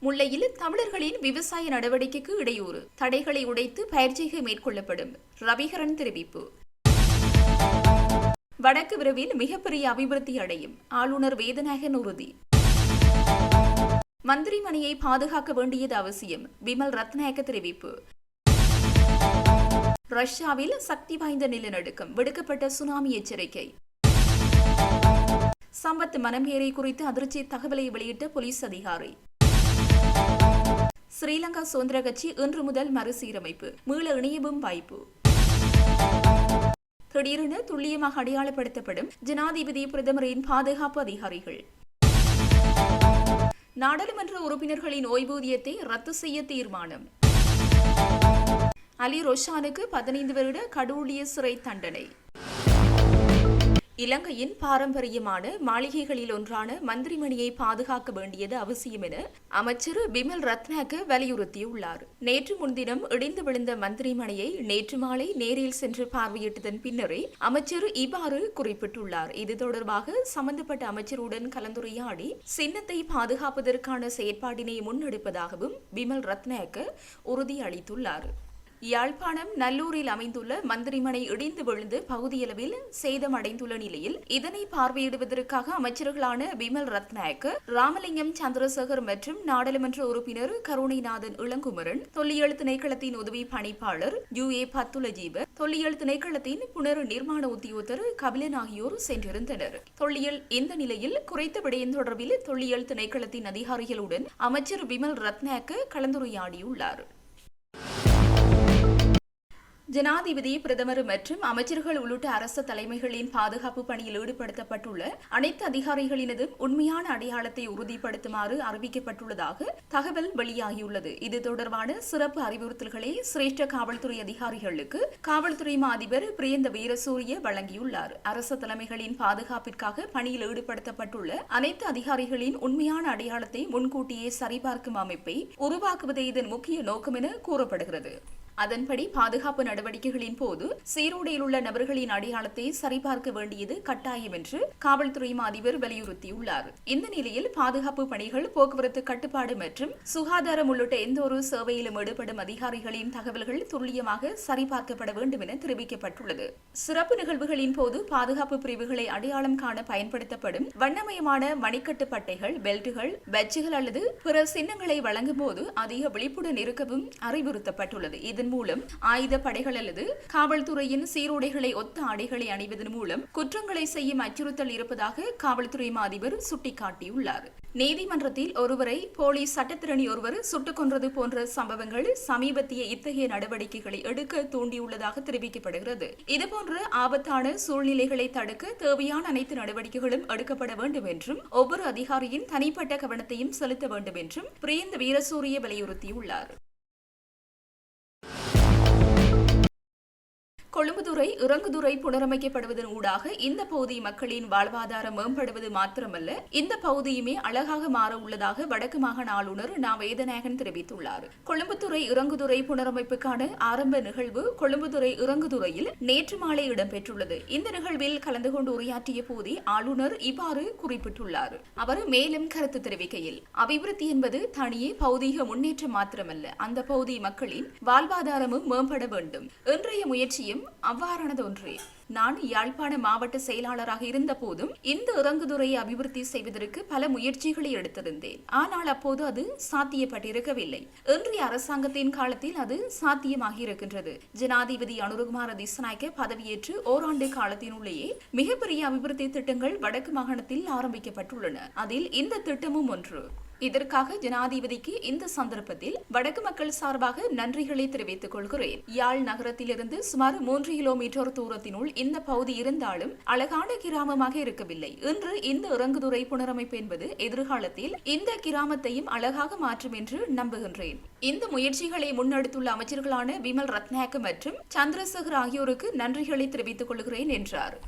முல்லையில் தமிழர்களின் விவசாய நடவடிக்கைக்கு இடையூறு. தடைகளை உடைத்து பயிற்சிகை மேற்கொள்ளப்படும். ரவிகரன் தெரிவிப்பு. வடக்கு விரைவில் மிகப்பெரிய அபிவிருத்தி அடையும். ஆளுநர் வேதநாயகன் உறுதி. மந்திரிமணியை பாதுகாக்க வேண்டியது அவசியம். விமல் ரத்நாயக்க தெரிவிப்பு. ரஷ்யாவில் சக்தி வாய்ந்த நிலநடுக்கம். விடுக்கப்பட்ட சுனாமி எச்சரிக்கை. சம்பத் மனம்பேரை குறித்து அதிர்ச்சி தகவலை வெளியிட்ட போலீஸ் அதிகாரி. ஸ்ரீலங்கா சுதந்திர கட்சி இன்று முதல் மறுசீரமைப்பு. மீள இணையவும் வாய்ப்பு. திடீரென துல்லியமாக அடையாளப்படுத்தப்படும் ஜனாதிபதி பிரதமரின் பாதுகாப்பு அதிகாரிகள். நாடாளுமன்ற உறுப்பினர்களின் ஓய்வூதியத்தை ரத்து செய்ய தீர்மானம். அலி ரோஷானுக்கு பதினைந்து வருட கடூழிய சிறை தண்டனை. இலங்கையின் பாரம்பரியமான மாளிகைகளில் ஒன்றான மந்திரிமணியை பாதுகாக்க வேண்டியது அவசியம் என அமைச்சர் பிமல் ரத்னாக்க வலியுறுத்தியுள்ளார். நேற்று முன்தினம் இடிந்து விழுந்த மந்திரிமணியை நேற்று மாலை நேரில் சென்று பார்வையிட்டதன் பின்னரே அமைச்சர் இவ்வாறு குறிப்பிட்டுள்ளார். இது தொடர்பாக சம்பந்தப்பட்ட அமைச்சருடன் கலந்துரையாடி சின்னத்தை பாதுகாப்பதற்கான செயற்பாட்டினை முன்னெடுப்பதாகவும் பிமல் ரத்னாக்க உறுதியளித்துள்ளார். யாழ்ப்பாணம் நல்லூரில் அமைந்துள்ள மந்திரிமனை இடிந்து விழுந்து பகுதியளவில் சேதமடைந்துள்ள நிலையில் இதனை பார்வையிடுவதற்காக அமைச்சர்களான விமல் ரத்நாயக் ராமலிங்கம் சந்திரசேகர் மற்றும் நாடாளுமன்ற உறுப்பினர் கருணைநாதன் இளங்குமரன் தொல்லியல் திணைக்களத்தின் உதவி பணிப்பாளர் யு ஏ பத்துலஜீப தொல்லியல் திணைக்களத்தின் புனர் நிர்மாண உத்தியோகத்தர் கபிலன் ஆகியோர் சென்றிருந்தனர். தொல்லியல் இந்த நிலையில்? குறைத்த விடயம் தொடர்பில் தொல்லியல் திணைக்களத்தின் அதிகாரிகளுடன் அமைச்சர் விமல் ரத்நாயக்க கலந்துரையாடியுள்ளார். ஜனாதிபதி பிரதமர் மற்றும் அமைச்சர்கள் உள்ளிட்ட அரச தலைமைகளின் பாதுகாப்பு பணியில் ஈடுபடுத்தப்பட்டுள்ள அனைத்து அதிகாரிகளினதும் உண்மையான அடையாளத்தை உறுதிப்படுத்துமாறு அறிவிக்கப்பட்டுள்ளதாக தகவல் வெளியாகியுள்ளது. இது தொடர்பான சிறப்பு அறிவுறுத்தல்களை சிரேஷ்ட காவல்துறை அதிகாரிகளுக்கு காவல்துறை மா அதிபர் பிரியந்த வீரசூரிய வழங்கியுள்ளார். அரச தலைமைகளின் பாதுகாப்பிற்காக பணியில் ஈடுபடுத்தப்பட்டுள்ள அனைத்து அதிகாரிகளின் உண்மையான அடையாளத்தை முன்கூட்டியே சரிபார்க்கும் அமைப்பை உருவாக்குவதே இதன் முக்கிய நோக்கம் என கூறப்படுகிறது. அதன்படி பாதுகாப்பு நடவடிக்கைகளின் போது சீரோடையில் உள்ள நபர்களின் அடையாளத்தை சரிபார்க்க வேண்டியது கட்டாயம் என்று காவல்துறை அதிபர் வலியுறுத்தியுள்ளார். இந்த நிலையில் பாதுகாப்பு பணிகள் போக்குவரத்து கட்டுப்பாடு மற்றும் சுகாதாரம் உள்ளிட்ட எந்த ஒரு சேவையிலும் ஈடுபடும் அதிகாரிகளின் தகவல்கள் துல்லியமாக சரிபார்க்கப்பட வேண்டும் என தெரிவிக்கப்பட்டுள்ளது. சிறப்பு நிகழ்வுகளின் போது பாதுகாப்பு பிரிவுகளை அடையாளம் காண பயன்படுத்தப்படும் வண்ணமயமான மணிக்கட்டு பட்டைகள் பெல்ட்டுகள் பட்ஜுகள் அல்லது பிற சின்னங்களை வழங்கும் போது அதிக விழிப்புடன் இருக்கவும் அறிவுறுத்தப்பட்டுள்ளது. இதன் அணிவதன் மூலம் ஆயுத படைகள் அல்லது காவல்துறையின் சீருடைகளை ஒத்த ஆடைகளை அணிவதன் மூலம் குற்றங்களை செய்யும் அச்சுறுத்தல் இருப்பதாக காவல்துறை அதிபர் சுட்டிக்காட்டியுள்ளார். நீதிமன்றத்தில் ஒருவரை போலீஸ் சட்டத்திரணி ஒருவர் சுட்டுக் கொன்றது போன்ற சம்பவங்கள் சமீபத்திய இத்தகைய நடவடிக்கைகளை எடுக்க தூண்டியுள்ளதாக தெரிவிக்கப்படுகிறது. இதுபோன்ற ஆபத்தான சூழ்நிலைகளை தடுக்க தேவையான அனைத்து நடவடிக்கைகளும் எடுக்கப்பட வேண்டும் என்றும் ஒவ்வொரு அதிகாரியின் தனிப்பட்ட கவனத்தையும் செலுத்த வேண்டும் என்றும் பிரியந்த வீரசூரிய வலியுறுத்தியுள்ளார். கொழும்புதுறை இறங்குதுறை புனரமைக்கப்படுவதன் ஊடாக இந்த பகுதி மக்களின் வாழ்வாதாரம் மேம்படுவது மாத்திரமல்ல இந்த பகுதியுமே அழகாக மாற உள்ளதாக வடக்கு மாகாண ஆளுநர் நா. வேதநாயகன் தெரிவித்துள்ளார். கொழும்புத்துறை இறங்குதுறை புனரமைப்புக்கான ஆரம்ப நிகழ்வு கொழும்புத்துறை இறங்குதுறையில் நேற்று மாலை இடம்பெற்றுள்ளது. இந்த நிகழ்வில் கலந்து கொண்டு உரையாற்றிய போதே ஆளுநர் இவ்வாறு குறிப்பிட்டுள்ளார். அவர் மேலும் கருத்து தெரிவிக்கையில் அபிவிருத்தி என்பது தனியே பௌதீக முன்னேற்றம் மாத்திரமல்ல அந்த பகுதி மக்களின் வாழ்வாதாரமும் மேம்பட வேண்டும். இன்றைய முயற்சியும் அவ்வாறானது ஒன்றே. நான் யாழ்ப்பாண மாவட்ட செயலாளராக இருந்த போதும் இந்த இறங்குதுறையை அபிவிருத்தி செய்வதற்கு பல முயற்சிகளை எடுத்திருந்தேன். ஆனால் அப்போது அது சாத்தியப்பட்டிருக்கவில்லை. இன்றைய அரசாங்கத்தின் காலத்தில் அது சாத்தியமாகி இருக்கின்றது ஜனாதிபதி அனுருகுமார திசநாயக்க பதவியேற்று ஓராண்டு காலத்தினுள்ளேயே மிகப்பெரிய அபிவிருத்தி திட்டங்கள் வடக்கு மாகாணத்தில் ஆரம்பிக்கப்பட்டுள்ளன. அதில் இந்த திட்டமும் ஒன்று. இதற்காக ஜனாதிபதிக்கு இந்த சந்தர்ப்பத்தில் வடக்கு மக்கள் சார்பாக நன்றிகளை தெரிவித்துக் கொள்கிறேன். யாழ் நகரத்திலிருந்து சுமார் மூன்று கிலோமீட்டர் தூரத்தினுள் இந்த பகுதி இருந்தாலும் அழகான கிராமமாக இருக்கவில்லை. இன்று இந்த இறங்குதுறை புனரமைப்பு என்பது எதிர்காலத்தில் இந்த கிராமத்தையும் அழகாக மாற்றும் என்று நம்புகின்றேன். இந்த முயற்சிகளை முன்னெடுத்துள்ள அமைச்சர்களான விமல் ரத்னாக்கு மற்றும் சந்திரசேகர் ஆகியோருக்கு நன்றிகளை தெரிவித்துக் கொள்கிறேன் என்றார்.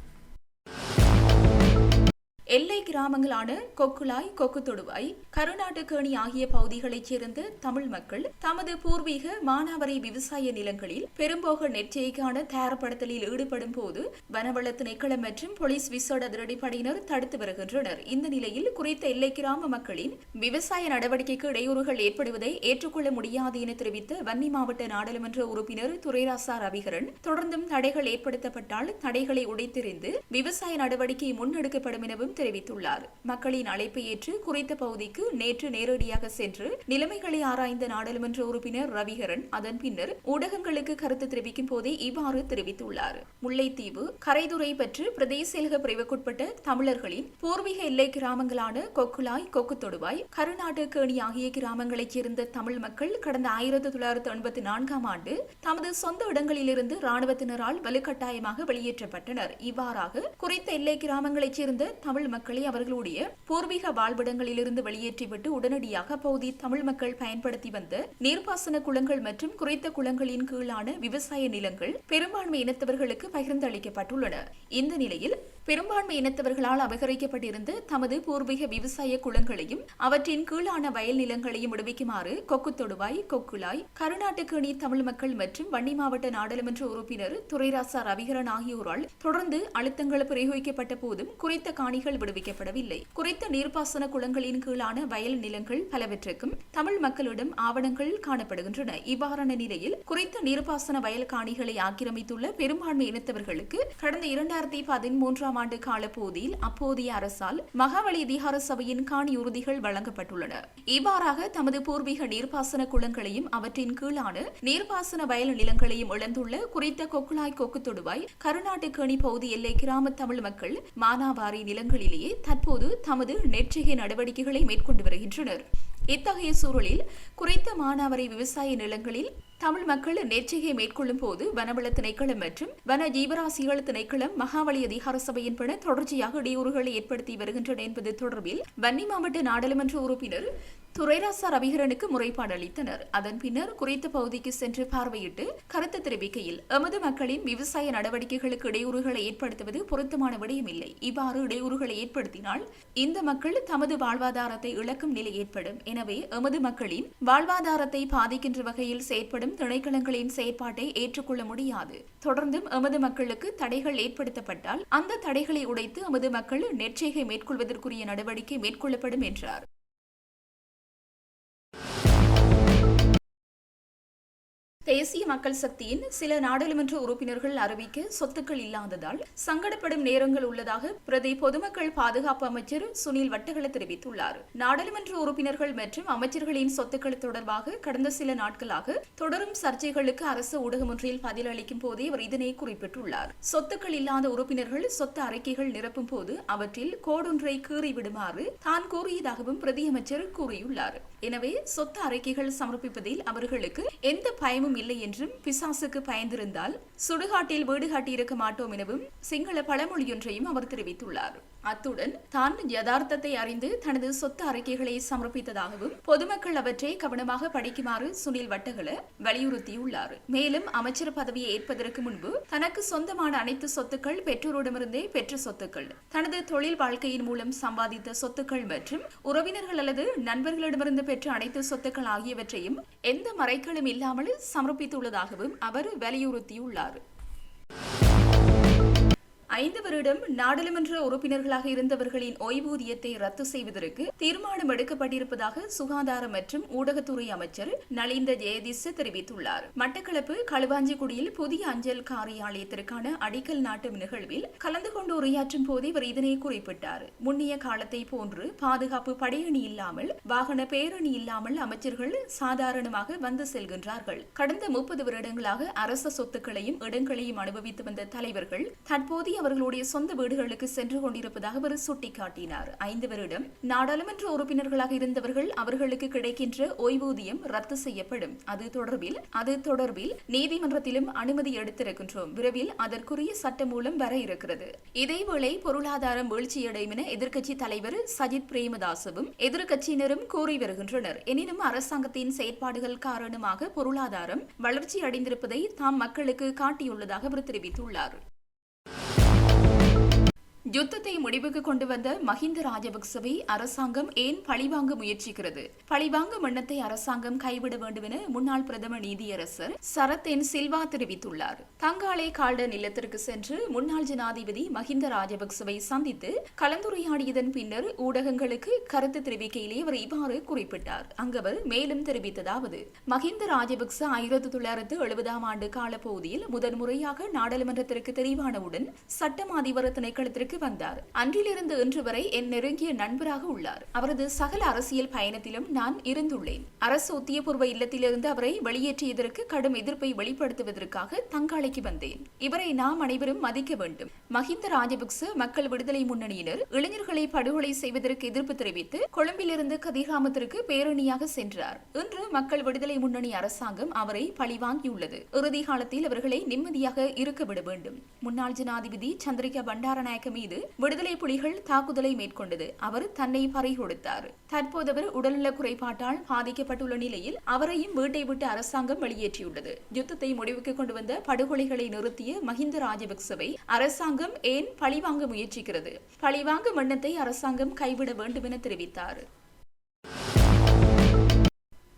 எல்லை கிராமங்களான கொக்குலாய் கொக்கு தொடுவாய் கருநாட்டுக்கேணி ஆகிய பகுதிகளைச் சேர்ந்த தமிழ் மக்கள் தமது பூர்வீக மானாவரி விவசாய நிலங்களில் பெரும்போக நெற்செய்கான தயார்படுத்தலில் ஈடுபடும் போது வனவள திணைக்களம் மற்றும் போலீஸ் விசேட அதிரடிப்படையினர் தடுத்து வருகின்றனர். இந்த நிலையில் குறித்த எல்லை கிராம மக்களின் விவசாய நடவடிக்கைக்கு இடையூறுகள் ஏற்படுவதை ஏற்றுக்கொள்ள முடியாது என தெரிவித்த வன்னி மாவட்ட நாடாளுமன்ற உறுப்பினர் துரைராசா ரவிகரன் தொடர்ந்தும் தடைகள் ஏற்படுத்தப்பட்டால் தடைகளை உடைத்தெறிந்து விவசாய நடவடிக்கை முன்னெடுக்கப்படும் எனவும் தெரிவித்துள்ளார். மக்களின் அழைப்பை ஏற்று குறித்த பகுதிக்கு நேற்று நேரடியாக சென்று நிலைமைகளை ஆராய்ந்த நாடாளுமன்ற உறுப்பினர் ரவிகரன் அதன் பின்னர் ஊடகங்களுக்கு கருத்து தெரிவிக்கும் போதே இவ்வாறு தெரிவித்துள்ளார். முல்லைத்தீவு கரைதுறை பற்று பிரதேச பிரிவுக்குட்பட்ட தமிழர்களின் பூர்வீக எல்லை கிராமங்களான கொக்குலாய் கொக்கு தொடுவாய் கருநாட்டு கேணி ஆகிய கிராமங்களைச் சேர்ந்த தமிழ் மக்கள் கடந்த ஆயிரத்தி தொள்ளாயிரத்தி எண்பத்தி நான்காம் ஆண்டு தமது சொந்த இடங்களிலிருந்து ராணுவத்தினரால் வலுக்கட்டாயமாக வெளியேற்றப்பட்டனர். இவ்வாறாக குறித்த எல்லை கிராமங்களைச் சேர்ந்த தமிழ் மக்களை அவர்களுடைய பூர்வீக வாழ்விடங்களிலிருந்து வெளியேற்றிவிட்டு உடனடியாக அப்பகுதி தமிழ் மக்கள் பயன்படுத்தி வந்த நீர்ப்பாசன குளங்கள் மற்றும் குறைத்த குளங்களின் கீழான விவசாய நிலங்கள் பெரும்பான்மை இனத்தவர்களுக்கு பகிர்ந்து அளிக்கப்பட்டுள்ளன இந்த நிலையில் பெரும்பான்மை இனத்தவர்களால் அபகரிக்கப்பட்டிருந்த தமது பூர்வீக விவசாய குளங்களையும் அவற்றின் கீழான வயல் நிலங்களையும் விடுவிக்குமாறு கொக்கு தொடுவாய் கொக்குலாய் கருநாட்டுக்கணி தமிழ் மக்கள் மற்றும் வன்னி மாவட்ட நாடாளுமன்ற உறுப்பினர் துரைராசா ரவிகரன் ஆகியோரால் தொடர்ந்து அழுத்தங்கள் பிரயோகிக்கப்பட்ட போதும் குறித்த காணிகள் விடுவிக்கப்படவில்லை. குறித்த நீர்ப்பாசன குளங்களின் கீழான வயல் நிலங்கள் பலவற்றுக்கும் தமிழ் மக்களிடம் ஆவணங்கள் காணப்படுகின்றன. இவ்வாறான நிலையில் குறித்த நீர்ப்பாசன வயல் காணிகளை ஆக்கிரமித்துள்ள பெரும்பான்மை இனத்தவர்களுக்கு கடந்த இரண்டாயிரத்தி பதிமூன்றாம் ஆண்டு கால போதில் அப்போதைய அரசால் மகாவலி அதிகார சபையின் காணி உறுதிகள் வழங்கப்பட்டுள்ளன. இவ்வாறாக தமது பூர்வீக நீர்ப்பாசன குளங்களையும் அவற்றின் கீழான நீர்ப்பாசன வயல் நிலங்களையும் இழந்துள்ள குறித்த கொக்குளாய் கொக்கு தொடுவாய் கருநாட்டுக்கணி பகுதி எல்லை கிராம தமிழ் மக்கள் மானாவாரி நிலங்களிலேயே தற்போது தமது நெற்றிகை நடவடிக்கைகளை மேற்கொண்டு வருகின்றனர். இத்தகைய சூழலில் குறித்த மானாவரி விவசாய நிலங்களில் தமிழ் மக்கள் நேர்ச்சிகை மேற்கொள்ளும் போது வனவள திணைக்களம் மற்றும் வன ஜீவராசிகள் திணைக்களம் மகாவளி அதிகார சபையின் பட தொடர்ச்சியாக இடையூறுகளை ஏற்படுத்தி வருகின்றன என்பது தொடர்பில் வன்னி மாவட்ட நாடாளுமன்ற உறுப்பினர் துரைராசா ரவிகரனுக்கு முறைப்பாடு அளித்தனர். அதன் பின்னர் குறித்த பகுதிக்கு சென்று பார்வையிட்டு கருத்து தெரிவிக்கையில் எமது மக்களின் விவசாய நடவடிக்கைகளுக்கு இடையூறுகளை ஏற்படுத்துவது பொருத்தமான விடயமில்லை. இவ்வாறு இடையூறுகளை ஏற்படுத்தினால் இந்த மக்கள் தமது வாழ்வாதாரத்தை இழக்கும் நிலை ஏற்படும். எனவே எமது மக்களின் வாழ்வாதாரத்தை பாதிக்கின்ற வகையில் செயற்படும் திணைக்களங்களின் செயற்பாட்டை ஏற்றுக்கொள்ள முடியாது. தொடர்ந்தும் எமது மக்களுக்கு தடைகள் ஏற்படுத்தப்பட்டால் அந்த தடைகளை உடைத்து எமது மக்கள் நெற்செய்கை மேற்கொள்வதற்குரிய நடவடிக்கை மேற்கொள்ளப்படும் என்றார். தேசிய மக்கள் சக்தியின் சில நாடாளுமன்ற உறுப்பினர்கள் அறிவிக்க சொத்துக்கள் இல்லாததால் சங்கடப்படும் நேரங்கள் உள்ளதாக பிரதி பொதுமக்கள் பாதுகாப்பு அமைச்சர் சுனில் வட்டகல தெரிவித்துள்ளார். நாடாளுமன்ற உறுப்பினர்கள் மற்றும் அமைச்சர்களின் சொத்துக்கள் தொடர்பாக கடந்த சில நாட்களாக தொடரும் சர்ச்சைகளுக்கு அரசு ஊடகம் ஒன்றில் பதிலளிக்கும் போதே அவர் இதனை குறிப்பிட்டுள்ளார். சொத்துக்கள் இல்லாத உறுப்பினர்கள் சொத்து அறிக்கைகள் நிரப்பும் போது அவற்றில் கோடொன்றை கீறிவிடுமாறு தான் கூறியதாகவும் பிரதியமைச்சர் கூறியுள்ளார். எனவே சொத்து அறிக்கைகள் சமர்ப்பிப்பதில் அவர்களுக்கு எந்த பயமும் இல்லை என்றும் பிசாசுக்கு பயந்திருந்தால் சுடுகாட்டில் வீடு கட்டியிருக்க மாட்டோம் எனவும் சிங்கள பழமொழியொன்றையும் அவர் தெரிவித்துள்ளார். அத்துடன் தான் யதார்த்தத்தை அறிந்து தனது சொத்து அறிக்கைகளை சமர்ப்பித்ததாகவும் பொதுமக்கள் அவற்றை கவனமாக படிக்குமாறு சுனில் வட்டகல வலியுறுத்தியுள்ளார். மேலும் அமைச்சர் பதவியை ஏற்பதற்கு முன்பு தனக்கு சொந்தமான அனைத்து சொத்துக்கள் பெற்றோரிடமிருந்தே பெற்ற சொத்துக்கள் தனது தொழில் வாழ்க்கையின் மூலம் சம்பாதித்த சொத்துக்கள் மற்றும் உறவினர்கள் அல்லது நண்பர்களிடமிருந்து பெற்ற அனைத்து சொத்துக்கள் ஆகியவற்றையும் எந்த மறைக்களும் இல்லாமல் சமர் சமர்ப்பித்துள்ளதாகவும் அவர் வலியுறுத்தியுள்ளார். ஐந்து வருடம் நாடாளுமன்ற உறுப்பினர்களாக இருந்தவர்களின் ஓய்வூதியத்தை ரத்து செய்வதற்கு தீர்மானம் எடுக்கப்பட்டிருப்பதாக சுகாதார மற்றும் ஊடகத்துறை அமைச்சர் நலிந்த ஜெயதிஸ் தெரிவித்துள்ளார். மட்டக்களப்பு களுவாஞ்சிக்குடியில் புதிய அஞ்சல் காரியாலயத்திற்கான அடிக்கல் நாட்டும் நிகழ்வில் கலந்து கொண்டு உரையாற்றும் போது இவர் இதனை குறிப்பிட்டார். முன்னைய காலத்தை போன்று பாதுகாப்பு படையணி இல்லாமல் வாகன பேரணி இல்லாமல் அமைச்சர்கள் சாதாரணமாக வந்து செல்கின்றார்கள். கடந்த முப்பது வருடங்களாக அரச சொத்துக்களையும் இடங்களையும் அனுபவித்து வந்த தலைவர்கள் தற்போதைய அவர்களுடைய சொந்த வீடுகளுக்கு சென்று கொண்டிருப்பதாக அவர் சுட்டிக்காட்டினார். ஐந்து வருடம் நாடாளுமன்ற உறுப்பினர்களாக இருந்தவர்கள் அவர்களுக்கு கிடைக்கின்ற ஓய்வூதியம் ரத்து செய்யப்படும். அது தொடர்பில் அது தொடர்பில் நீதிமன்றத்திலும் அனுமதி எடுத்திருக்கின்றோம். விரைவில் அதற்குரிய சட்ட மூலம் வர இருக்கிறது. இதேவேளை பொருளாதாரம் வீழ்ச்சியடையும் என எதிர்க்கட்சி தலைவர் சஜித் பிரேமதாசவும் எதிர்க்கட்சியினரும் கூறி வருகின்றனர். எனினும் அரசாங்கத்தின் செயற்பாடுகள் காரணமாக பொருளாதாரம் வளர்ச்சி அடைந்திருப்பதை தாம் மக்களுக்கு காட்டியுள்ளதாக அவர் தெரிவித்துள்ளார். யுத்தத்தை முடிவுக்கு கொண்டு வந்த மஹிந்த ராஜபக்சவை அரசாங்கம் ஏன் பழிவாங்க முயற்சிக்கிறது? பழிவாங்கும் எண்ணத்தை அரசாங்கம் கைவிட வேண்டும் என முன்னாள் பிரதம நீதியரசர் சரத் என் சில்வா தெரிவித்துள்ளார். தங்காலே கால்டன் நிலத்திற்கு சென்று முன்னாள் ஜனாதிபதி மஹிந்த ராஜபக்சவை சந்தித்து கலந்துரையாடியதன் பின்னர் ஊடகங்களுக்கு கருத்து தெரிவிக்கையிலே அவர் இவ்வாறு குறிப்பிட்டார். அங்கவர் மேலும் தெரிவித்ததாவது மஹிந்த ராஜபக்ச ஆயிரத்தி தொள்ளாயிரத்து எழுபதாம் ஆண்டு காலப்பகுதியில் முதன்முறையாக நாடாளுமன்றத்திற்கு தெரிவானவுடன் சட்டம் அதிபர் திணைக்களத்திற்கு வந்தார். அன்றிலிருந்து இன்று வரை என் நெருங்கிய நண்பராக உள்ளார். அவரது சகல அரசியல் பயணத்திலும் நான் இருந்துள்ளேன். அரசு உத்தியபூர்வ இல்லத்திலிருந்து அவரை வெளியேற்றியதற்கு கடும் எதிர்ப்பை வெளிப்படுத்துவதற்காக தங்காளைக்கு வந்தேன். இவரை நாம் அனைவரும் மதிக்க வேண்டும். மஹிந்த ராஜபக்ச மக்கள் விடுதலை முன்னணியினர் இளைஞர்களை படுகொலை செய்வதற்கு எதிர்ப்பு தெரிவித்து கொழும்பிலிருந்து கதிர்காமத்திற்கு பேரணியாக சென்றார். இன்று மக்கள் விடுதலை முன்னணி அரசாங்கம் அவரை பழிவாங்கியுள்ளது. இறுதி காலத்தில் அவர்களை நிம்மதியாக இருக்க விட வேண்டும். முன்னாள் ஜனாதிபதி சந்திரிகா பண்டாரநாயக்க மீது விடுதலை புலிகள் தாக்குதலை மேற்கொண்டது. அவர் தன்னை பறை கொடுத்தார் தற்போது அவர் உடல்நல குறைபாட்டால் பாதிக்கப்பட்டுள்ள நிலையில் அவரையும் வீட்டை விட்டு அரசாங்கம் வெளியேற்றியுள்ளது. யுத்தத்தை முடிவுக்கு கொண்டு வந்த படுகொலைகளை நிறுத்திய மஹிந்த ராஜபக்சவை அரசாங்கம் ஏன் பழிவாங்க முயற்சிக்கிறது? பழிவாங்கும் எண்ணத்தை அரசாங்கம் கைவிட வேண்டும் என தெரிவித்தார்.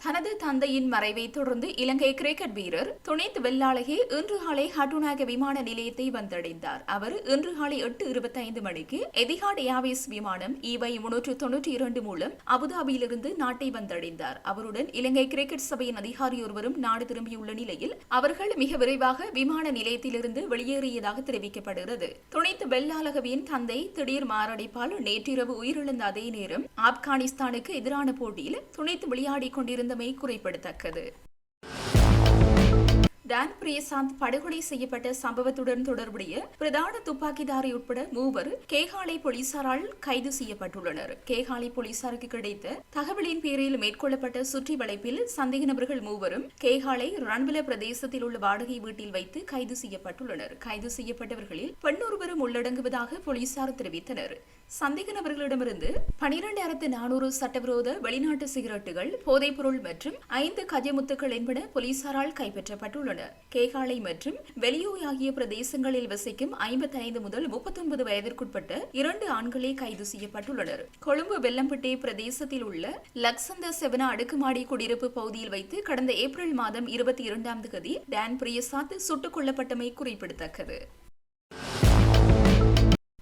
தனது தந்தையின் மறைவை தொடர்ந்து இலங்கை கிரிக்கெட் வீரர் துணைத் வெள்ளாளகே இன்று காலை ஹட்டுநாயக விமான நிலையத்தை வந்தடைந்தார். அவர் இன்று காலை எட்டு இருபத்தைந்து மணிக்கு எதிகாட் ஏர்வேஸ் விமானம் இவை முன்னூற்று தொன்னூற்றி இரண்டு மூலம் அபுதாபியிலிருந்து நாட்டை வந்தடைந்தார். அவருடன் இலங்கை கிரிக்கெட் சபையின் அதிகாரி ஒருவரும் நாடு திரும்பியுள்ள நிலையில் அவர்கள் மிக விரைவாக விமான நிலையத்திலிருந்து வெளியேறியதாக தெரிவிக்கப்படுகிறது. துணைத் வெள்ளாளகவின் தந்தை திடீர் மாரடைப்பால் நேற்றிரவு உயிரிழந்த அதே நேரம் ஆப்கானிஸ்தானுக்கு எதிரான போட்டியில் துணைத்து விளையாடிக் கொண்டிருந்த இருந்தமை குறிப்பிடத்தக்கது. டான் பிரியசாந்த் படுகொலை செய்யப்பட்ட சம்பவத்துடன் தொடர்புடைய பிரதான துப்பாக்கிதாரி உட்பட மூவர் கேகாலை போலீசாரால் கைது செய்யப்பட்டுள்ளனர். கேகாலை போலீசாருக்கு கிடைத்த தகவலின் பேரில் மேற்கொள்ளப்பட்ட சுற்றி வளைப்பில் சந்தேக நபர்கள் மூவரும் கேகாலை ரன்வில பிரதேசத்தில் உள்ள வாடகை வீட்டில் வைத்து கைது செய்யப்பட்டுள்ளனர். கைது செய்யப்பட்டவர்களில் பெண்ணொருவரும் உள்ளடங்குவதாக போலீசார் தெரிவித்தனர். சந்தேக நபர்களிடமிருந்து பனிரெண்டாயிரத்து நானூறு சட்டவிரோத வெளிநாட்டு சிகரெட்டுகள் போதைப்பொருள் மற்றும் ஐந்து கஜமுத்துக்கள் என்பன போலீசாரால் கைப்பற்றப்பட்டுள்ளன. கேகாலை மற்றும் வெளியூ ஆகிய பிரதேசங்களில் வசிக்கும் ஐம்பத்தி ஐந்து முதல் முப்பத்தொன்பது வயதிற்குட்பட்ட இரண்டு ஆண்களே கைது செய்யப்பட்டுள்ளனர். கொழும்பு வெள்ளம்பட்டி பிரதேசத்தில் உள்ள லக்சந்த செவன அடுக்குமாடி குடியிருப்பு பகுதியில் வைத்து கடந்த ஏப்ரல் மாதம் இருபத்தி இரண்டாம் தேதி டான் பிரியசாத் சுட்டுக் கொல்லப்பட்டமை குறிப்பிடத்தக்கது.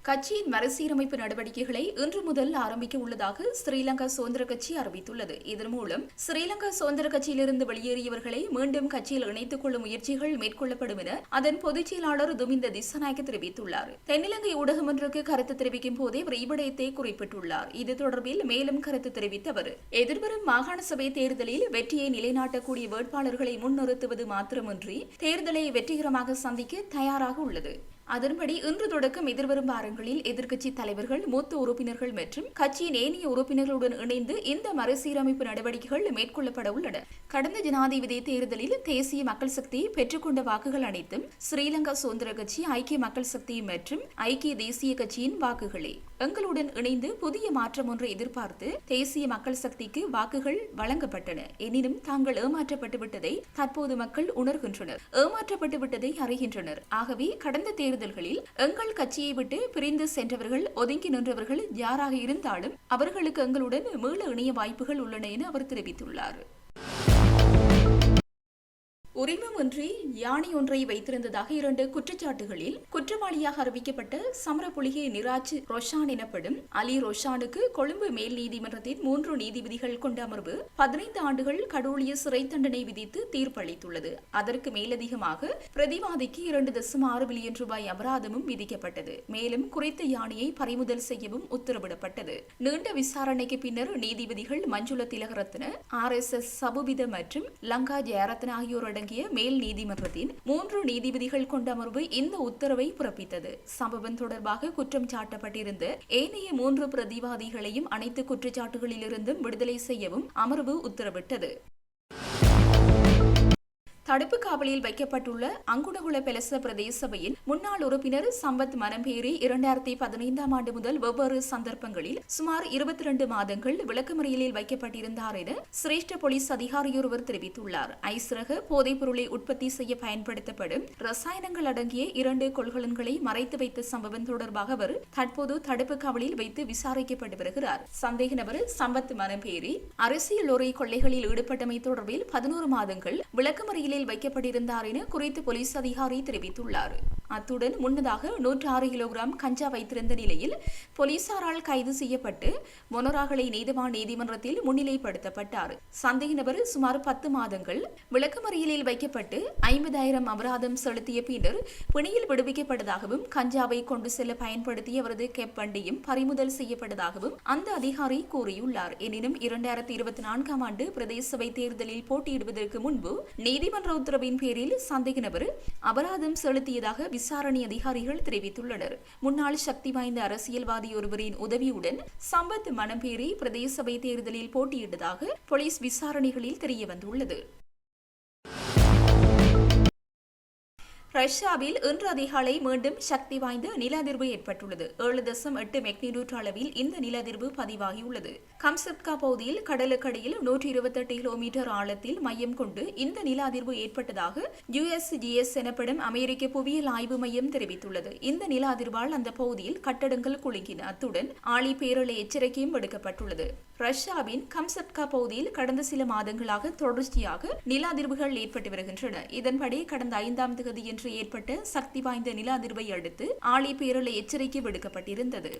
கட்சியின் மறுசீரமைப்பு நடவடிக்கைகளை இன்று முதல் ஆரம்பிக்க உள்ளதாக ஸ்ரீலங்கா சுதந்திர கட்சி அறிவித்துள்ளது. இதன் மூலம் ஸ்ரீலங்கா சுதந்திர கட்சியிலிருந்து வெளியேறியவர்களை மீண்டும் கட்சியில் இணைத்துக் கொள்ளும் முயற்சிகள் மேற்கொள்ளப்படும் என அதன் பொதுச் செயலாளர் துமிந்த திசநாயக்க தெரிவித்துள்ளார். தென்னிலங்கை ஊடகம் ஒன்றுக்கு கருத்து தெரிவிக்கும் போதே அவர் இவ்விடயத்தை குறிப்பிட்டுள்ளார். இது தொடர்பில் மேலும் கருத்து தெரிவித்த அவர் எதிர்வரும் மாகாண சபை தேர்தலில் வெற்றியை நிலைநாட்டக்கூடிய வேட்பாளர்களை முன்னிறுத்துவது மாத்திரமின்றி தேர்தலை வெற்றிகரமாக சந்திக்க தயாராக உள்ளது. அதன்படி இன்று தொடக்கம் எதிர்வரும் வாரங்களில் எதிர்க்கட்சி தலைவர்கள் மூத்த உறுப்பினர்கள் மற்றும் கட்சியின் ஏனைய உறுப்பினர்களுடன் இணைந்து இந்த மறுசீரமைப்பு நடவடிக்கைகள் மேற்கொள்ளப்பட உள்ளன. கடந்த ஜனாதிபதி தேர்தலில் தேசிய மக்கள் சக்தி பெற்றுக்கொண்ட வாக்குகள் அனைத்தும் ஸ்ரீலங்கா சுதந்திர கட்சி ஐக்கிய மக்கள் சக்தி மற்றும் ஐக்கிய தேசிய கட்சியின் வாக்குகளே. எங்களுடன் இணைந்து புதிய மாற்றம் ஒன்றை எதிர்பார்த்து தேசிய மக்கள் சக்திக்கு வாக்குகள் வழங்கப்பட்டன. எனினும் தாங்கள் ஏமாற்றப்பட்டு விட்டதை தற்போது மக்கள் உணர்கின்றனர். ஏமாற்றப்பட்டு விட்டதை அறிகின்றனர். ஆகவே கடந்த தேர்தல் தேர்தல்களில் எங்கள் கட்சியை விட்டு பிரிந்து சென்றவர்கள் ஒதுங்கி நின்றவர்கள் யாராக இருந்தாலும் அவர்களுக்கு எங்களுடன் மீள இணைய வாய்ப்புகள் உள்ளன என அவர் தெரிவித்துள்ளார். உரிமமின்றி யானை ஒன்றை வைத்திருந்ததாக இரண்டு குற்றச்சாட்டுகளில் குற்றவாளியாக அறிவிக்கப்பட்ட சமரப்புலிகை நிராஜ் ரொஷான் எனப்படும் அலி ரொஷானுக்கு கொழும்பு மேல் நீதிமன்றத்தின் மூன்று நீதிபதிகள் கொண்ட அமர்வு பதினைந்து ஆண்டுகள் கடூழிய சிறை தண்டனை விதித்து தீர்ப்பளித்துள்ளது. அதற்கு மேலதிகமாக பிரதிவாதிக்கு இரண்டு தசம் ஆறு மில்லியன் ரூபாய் அபராதமும் விதிக்கப்பட்டது. மேலும் குறித்த யானையை பறிமுதல் செய்யவும் உத்தரவிடப்பட்டது. நீண்ட விசாரணைக்கு பின்னர் நீதிபதிகள் Manjula Thilakaratne R S S Sapuvida மற்றும் லங்கா ஜெயரத்ன ஆகியோர் அடங்கிய மேல் நீதிமன்றத்தின் மூன்று நீதிபதிகள் கொண்ட அமர்வு இந்த உத்தரவை பிறப்பித்தது. சம்பவம் தொடர்பாக குற்றம் சாட்டப்பட்டிருந்த ஏனைய மூன்று பிரதிவாதிகளையும் அனைத்து குற்றச்சாட்டுகளிலிருந்தும் விடுதலை செய்யவும் அமர்வு உத்தரவிட்டது. தடுப்பு காவலில் வைக்கப்பட்டுள்ள அங்குடகுல பெலச பிரதேச சபையின் முன்னாள் உறுப்பினர் சம்பத் மனம்பேரி இரண்டாயிரத்தி பதினைந்தாம் ஆண்டு முதல் வெவ்வேறு சந்தர்ப்பங்களில் சுமார் இருபத்தி இரண்டு மாதங்கள் விளக்கமறியலில் வைக்கப்பட்டிருந்தார் என சிரேஷ்ட போலீஸ் அதிகாரியொருவர் தெரிவித்துள்ளார். ஐஸ்ரக போதைப் பொருளை உற்பத்தி செய்ய பயன்படுத்தப்படும் ரசாயனங்கள் அடங்கிய இரண்டு கொள்கலன்களை மறைத்து வைத்த சம்பவம் தொடர்பாக அவர் தற்போது தடுப்பு காவலில் வைத்து விசாரிக்கப்பட்டு வருகிறார். சந்தேக நபர் சம்பத் மனம்பேரி அரசியல் லோரி கொள்ளைகளில் ஈடுபட்டமை தொடர்பில் பதினோரு மாதங்கள் விளக்கமறியலில் வைக்கப்பட்டிருந்தார் என குறித்த போலீஸ் அதிகாரி தெரிவித்துள்ளார். அத்துடன் முன்னதாக நூற்று ஆறு கிலோகிராம் கஞ்சா வைத்திருந்த நிலையில் போலீசாரால் கைது செய்யப்பட்டு மொனராகலை நீதிமா நீதிமன்றத்தில் முன்னிலைப்படுத்தப்பட்டார். சந்தேக நபர் சுமார் பத்து மாதங்கள் விளக்கமறியலில் வைக்கப்பட்டு ஐம்பதாயிரம் அபராதம் செலுத்திய பின்னர் பிணையில் விடுவிக்கப்பட்டதாகவும் கஞ்சாவை கொண்டு செல்ல பயன்படுத்திய அவரது கெப் வண்டியும் பறிமுதல் செய்யப்பட்டதாகவும் அந்த அதிகாரி கூறியுள்ளார். எனினும் இரண்டாயிரத்தி இருபத்தி நான்காம் ஆண்டு பிரதேச சபை தேர்தலில் போட்டியிடுவதற்கு முன்பு நீதிமன்ற உத்தரவின் பேரில் சந்தேக நபர் அபராதம் செலுத்தியதாக விசாரணை அதிகாரிகள் தெரிவித்துள்ளனர். முன்னாள் சக்தி வாய்ந்த அரசியல்வாதி ஒருவரின் உதவியுடன் சம்பத் மனம்பேரி பிரதேச சபை தேர்தலில் போட்டியிட்டதாக போலீஸ் விசாரணைகளில் தெரியவந்துள்ளது. ரஷ்யாவில் இன்று அதிகாலை மீண்டும் சக்தி வாய்ந்த நில அதிர்வு ஏற்பட்டுள்ளது. ஏழு தசம் எட்டு மெக்னிடியூட் அளவில் இந்த நில அதிர்வு பதிவாகியுள்ளது. கம்சப்கா பகுதியில் கடலுக்கடியில் நூற்றி இருபத்தெட்டு கிலோமீட்டர் ஆழத்தில் மையம் கொண்டு இந்த நில அதிர்வு ஏற்பட்டதாக யுஎஸ்ஜிஎஸ் எனப்படும் அமெரிக்க புவியியல் ஆய்வு மையம் தெரிவித்துள்ளது. இந்த நில அதிர்வால் அந்த பகுதியில் கட்டடங்கள் குலுங்கின. அத்துடன் ஆழி பேரலை எச்சரிக்கையும் விடுக்கப்பட்டுள்ளது. ரஷ்யாவின் கம்சப்கா பகுதியில் கடந்த சில மாதங்களாக தொடர்ச்சியாக நில அதிர்வுகள் ஏற்பட்டு வருகின்றன. இதன்படி கடந்த ஐந்தாம் தேதி நேற்று ஏற்பட்ட சக்தி வாய்ந்த நில அதிர்வை அடுத்து ஆழி பேரலை எச்சரிக்கை விடுக்கப்பட்டிருந்தது.